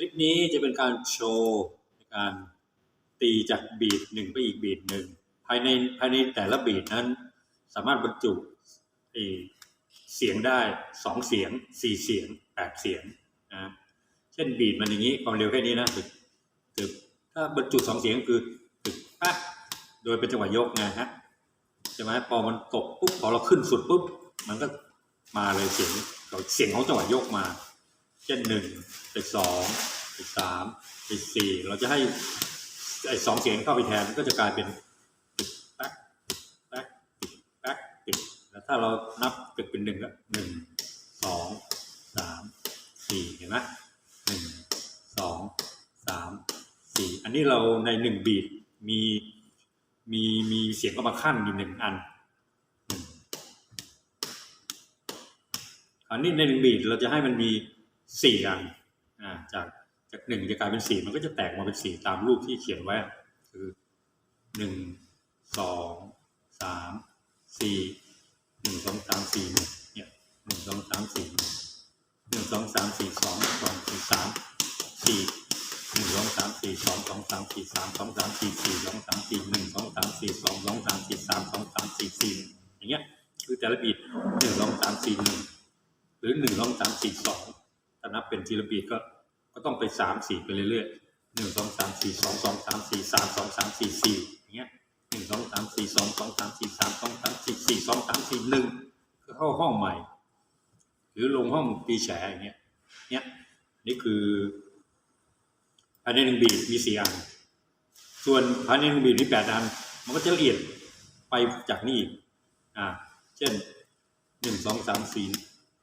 คลิปนี้จะเป็นการโชว์ในการตีจากบีทหนึ่งไปอีกบีทหนึ่งภายในภายในแต่ละบีทนั้น สามารถบรรจุเสียงได้สองเสียงสี่เสียงแปดเสียงนะเช่นบีทมันอย่างนี้ความเร็วแค่นี้นะตึกตึกถ้าบรรจุสองเสียงคือตึกปั๊บโดยเป็นจังหวะยกไงฮะใช่ไหมพอมันตกปุ๊บพอเราขึ้นสุดปุ๊บมันก็มาเลยเสียงเสียงของจังหวะยกมา เช่นหนึ่งไปสองไปสามไปสี่เราจะให้ไอ้สองเสียงเข้าไปแทนก็จะกลายเป็นตึกแป๊กแป๊กแป๊กตึกแล้วถ้าเรานับตึกเป็นหนึ่งก็หนึ่งสองสามสี่เห็นไหมหนึ่งสองสามสี่อันนี้เราในหนึ่งบีทมีมีมีเสียงเข้ามาขั้นอยู่หนึ่งอันอันนี้ในหนึ่งบีทเราจะให้มันมี สี่อันอ่าจากจากหนึ่งจะกลายเป็นสี่มันก็จะแตกมาเป็นสี่ตามรูปที่เขียนไว้ คือหนึ่งสองสามสี่หนึ่งสองสามสี่เนี่ยหนึ่งสองสามสี่หนึ่งสองสามสี่สองสองสี่สามสี่หนึ่งสองสามสี่สองสองสามสี่สามสองสามสี่สี่สองสามสี่หนึ่งสองสามสี่สองสองสามสี่สามสองสามสี่สี่อย่างเงี้ยคือแต่ละบีทหนึ่งสองสามสี่หนึ่งหรือหนึ่งสองสามสี่สอง นับเป็นทีละบีก็ก็ต้องไปสามสี่ไปเรื่อยๆหนึ่งสองสามสี่สองสองสามสี่สามสองสามสี่สี่อย่างเงี้ยหนึ่งสองสามสี่สองสองสามสี่สามสองสามสี่สี่สองสามสี่หนึ่งก็เข้าห้องใหม่ หรือลงห้องปีแฉอย่างเงี้ยเนี้ยนี่คือภายในหนึ่งบีมีสี่อัน ส่วนภายในหนึ่งบีมีแปดอัน มันก็จะละเอียดไปจากนี่อีกอ่าเช่นหนึ่งสองสามสี่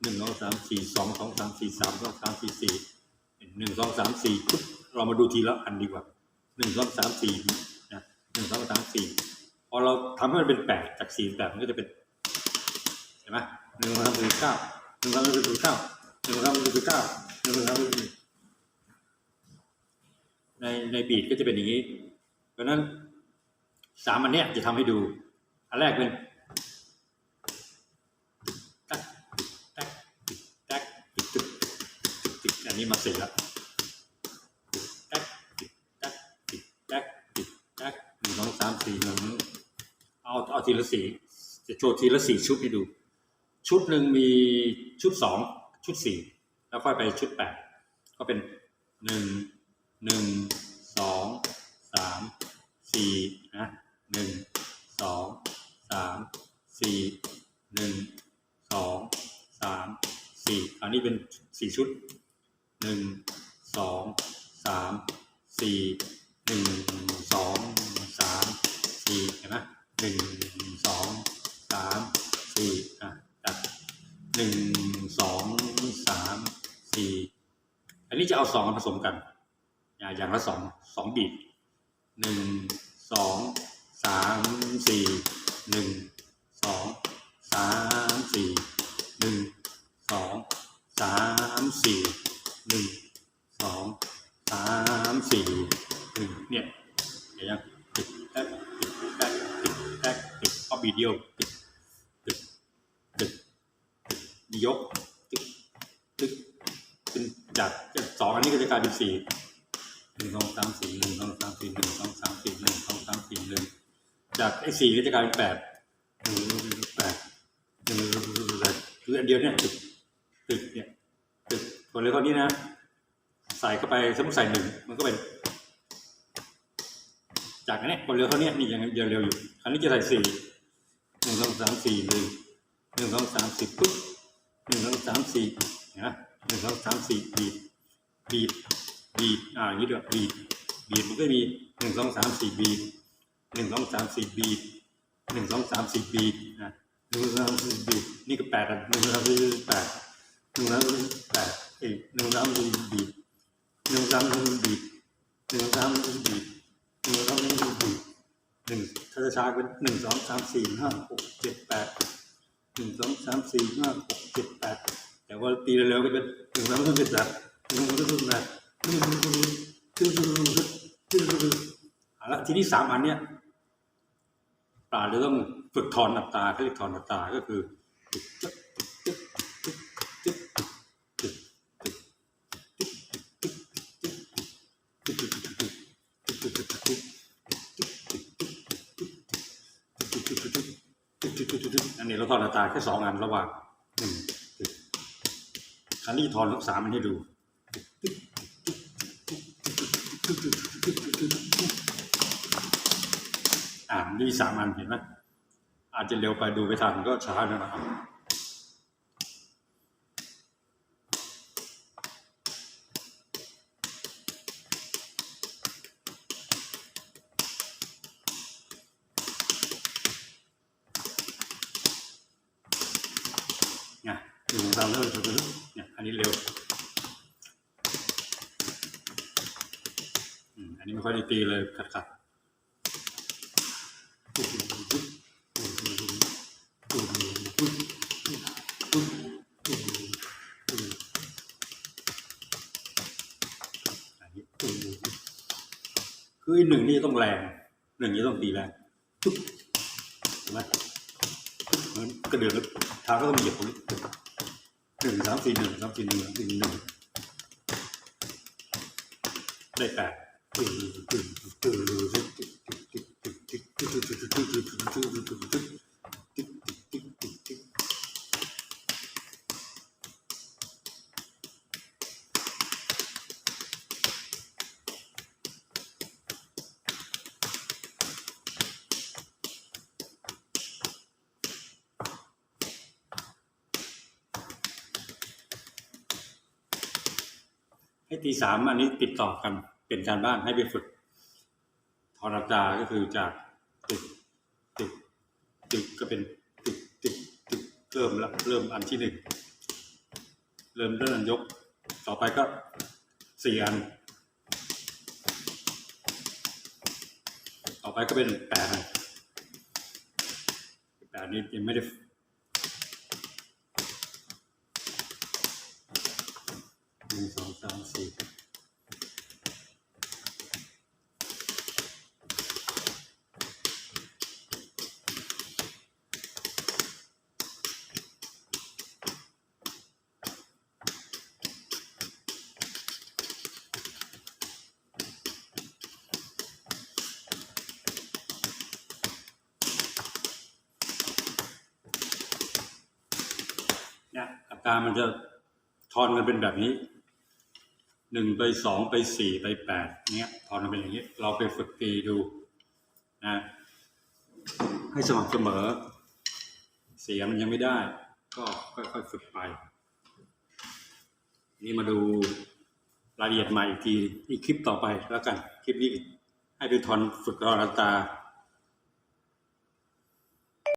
หนึ่งสองสามสี่สองสองสามสี่สามสองสามสี่สี่หนึ่งสองสามสี่ปุ๊บเรามาดูทีละอันดีกว่าหนึ่งสองสามสี่นะหนึ่งสองสามสี่พอเราทำให้มันเป็นแปดจากสี่แปดมันก็จะเป็นเห็นไหมหนึ่งสองสามสี่เก้าหนึ่งสองสามสี่เก้าหนึ่งสองสามสี่เก้าหนึ่งสองสามสี่ในในบีทก็จะเป็นอย่างนี้ เพราะนั้นสามอันเนี้ยจะทำให้ดู อันแรกเป็นตักตักตักตึกตึกตึกตึกอั นนี้มาสี่ล้วตักตึกตักตึกตักตึกตักหนึ่งสองสามสี่หนึ่งเอาเอาทีละสี่จะโชว์ทีละสี่ชุดให้ดู ชุดหนึ่งมีชุดสองชุดสี่แล้วค่อยไปชุดแปดก็เป็นหนึ่งหนึ่งสองสามสี่นะหนึ่งสองสามสี่หนึ่งสองสามสี่อันนี้เป็นสี่ชุด หนึ่งสองสามสี่หนึ่งสองสามสี่เห็นไหมหนึ่งสองสามสี่อะจัดหนึ่งสองสามสี่อันนี้จะเอาสองผสมกันอย่างละสองสองบีทหนึ่งสองสามสี่หนึ่งสองสามสี่หนึ่งสองสามสี่ หนึ่งสองสามสี่หนึ่งเนี่ยเห็นยังติดแท็กติดแท็กติดแท็กติดเอบีเดียวติดติดติดยกติดติดเป็นจากจากสองอันนี้ก็จะกลายเป็นสี่หนึ่งสองสามสี่หนึ่งสองสามสี่หนึ่งสองสามสี่หนึ่งสองสามสี่หนึ่งจากไอ้สี่ก็จะกลายเป็นแปดหนึ่งแปดหนึ่งแปดคืออันเดียวเนี่ยตึกตึกเนี่ย ตึกคนเลยคนนี้นะ ใส่เข้าไปสมมติใส่หนึ่งมันก็เป็น จากอันเนี้ยคนเร็วเท่านี้นี่ยังยังเร็วอยู่คราวนี้จะใส่สี่หนึ่งสองสามสี่หนึ่งหนึ่งสองสามสี่ปุ๊บหนึ่งสองสามสี่นะหนึ่งสองสามสี่บีบบีบบีบอ่าอย่างนี้ด้วยบีบบีบมันก็มีหนึ่งสองสามสี่บีบหนึ่งสองสามสี่บีบหนึ่งสองสามสี่บีบนะหนึ่งสองสามสี่บีบนี่ก็แปดอะหนึ่งสองสามสี่แปดหนึ่งสองสามสี่แปด เอ้ยหนึ่งสามสี่บีบหนึ่งสามสี่บีบหนึ่งสามสี่บีบหนึ่งสามสี่บีบหนึ่งถ้าจะช้าเป็นหนึ่งสองสามสี่ห้าหกเจ็ดแปดหนึ่งสองสามสี่ห้าหกเจ็ดแปดแต่ว่าตีเร็วๆก็เป็นหนึ่งสองสามสี่แปดหนึ่งสองสามสี่แปดเอาละทีนี้สามอันเนี้ยปลาจะต้องฝึกถอนอัตาเขาเรียกถอนอัตาก็คือ อันนี้เราทอนอัตาแค่สองอันระหว่างหนึ่งคันนี้ทอนทั้งสามอันให้ดูอ่านี่สามอันเห็นไหมอาจจะเร็วไปดูไปทันก็ช้าหนอยนะครับ ดูเราเริ่มถึงเนี่ยอันนี้เร็วอันนี้ไม่ค่อยได้ตีเลยขัดขัดอันนี้คือหนึ่งนี่ต้องแรงหนึ่งนี่ต้องตีแรงเห็นไหมเหมือนกระเดือกแล้วเท้าก็ต้องเหยียบตรงนี้ หนึ่งสามสี่หนึ่งสามสี่หนึ่งหนึ่งหนึ่งได้แปดให้ตี สามอันนี้ติดต่อกันเป็นการบ้านให้ไปฝึกทอนาจาก็คือจากตึกตึกตึกก็เป็นตึกตึกตึกเริ่มแล้วเริ่มอันที่หนึ่งเริ่มเริ่มยก ต่อไปก็สี่อัน ต่อไปก็เป็นแปดแปดนี้ยังไม่ได้ หนึ่ง สามสี่เนี่ยอัตรามันจะทอนกันเป็นแบบนี้ หนึ่งไปสองไปสี่ไปแปดเนี้ยทอนมันเป็นอย่างนี้ เราไปฝึกตีดูนะให้สม่ำเสมอ เสียมันยังไม่ได้ ก็ค่อยๆฝึกไป นี่มาดูรายละเอียดใหม่อีกทีอีกคลิปต่อไปแล้วกัน คลิปนี้ให้ไปทอนฝึกรอนตา